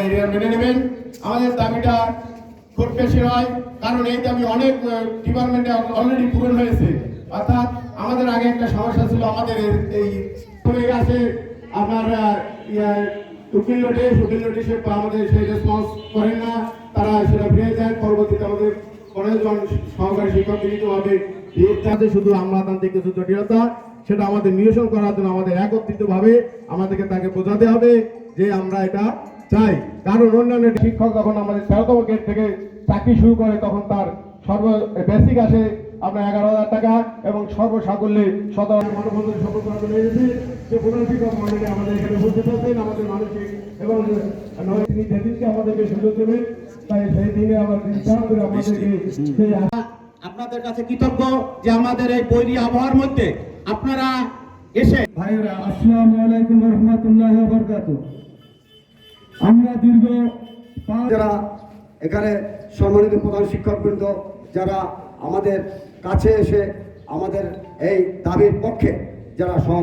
Area মেনে নেবেন। আমাদের দাবিটা খুব বেশি নয় কারণ এই দাবি অনেক ডিপার্টমেন্টে অলরেডি পূরণ হয়েছে। অর্থাৎ আমাদের আগে একটা সমস্যা ছিল আমাদের এই- হয়ে গেছে আপনার ইয়া, উকিল নোটিশ উকিল নোটিশে আমাদের সেই রেসপন্স করেন না। তারা সেটা ফিরে যায় পরবর্তীতে আমাদের কলেজজন সহকারী শিক্ষক গৃহীত হবে তাতে শুধু আমলাতান্ত্রিক কিছু জটিলতা সেটা আমাদের নিরসন করার জন্য আমাদের একত্রিত ভাবে আমাদেরকে তাকে বোঝাতে হবে যে আমরা এটা চাই। কারণ অন্যান্য শিক্ষক যখন আমাদের তেরোতম গেট থেকে চাকরি শুরু করে তখন তার সর্ব বেসিক আসে আপনার এগারো হাজার টাকা এবং সর্বসাকল্যে সদর মানবন্ধন এসেছে যে প্রধান শিক্ষক মন্ডলী আমাদের এখানে উপস্থিত আছেন আমাদের মানসিক এবং তিনি যেদিনকে আমাদেরকে সুযোগ দেবেন তাই সেই দিনে আমরা ইচ্ছা করে আমাদেরকে সেই আপনাদের কাছে কৃতজ্ঞ যে আমাদের এই বৈরী আবহাওয়ার মধ্যে আপনারা এসে ভাইয়েরা আসসালামু আলাইকুম রহমতুল্লাহ বরকাত আমরা দীর্ঘ যারা এখানে সম্মানিত প্রধান শিক্ষকবৃন্দ, যারা আমাদের কাছে এসে আমাদের এই দাবির পক্ষে যারা সহ